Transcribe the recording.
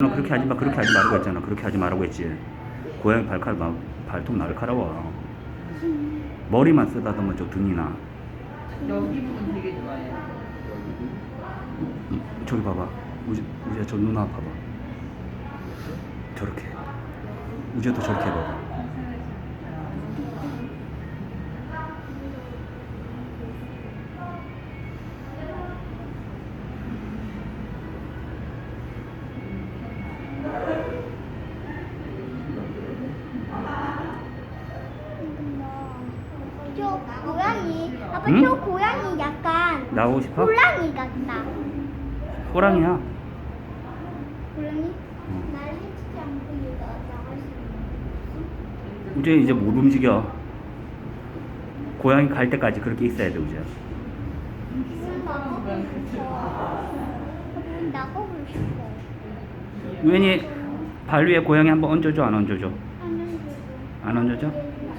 너 그렇게 하지 마, 그렇게 하지 말라고 했잖아. 그렇게 하지 말라고 했지. 고양이 발칼 막 발톱 날카로워. 머리만 쓰다듬어 줘 등이나. 여기 부분 되게 좋아해요. 이- 저기 봐봐. 우지, 우지야 저 누나 봐봐. 저렇게. 우지도 저렇게 해봐. 저 고양이 아빠 응? 저 고양이 약간 나오고 싶어? 호랑이 같다. 호랑이야. 고양이? 응. 날 해치지 않고 얘가 나갈 수 있는. 우지 이제 못 움직여. 고양이 갈 때까지 그렇게 있어야 돼 우지야. 무슨 나가고 싶어. 무슨 나가고 싶어. 유엔이 발 위에 고양이 한번 얹어줘 안 얹어줘? 하는 안 얹어줘?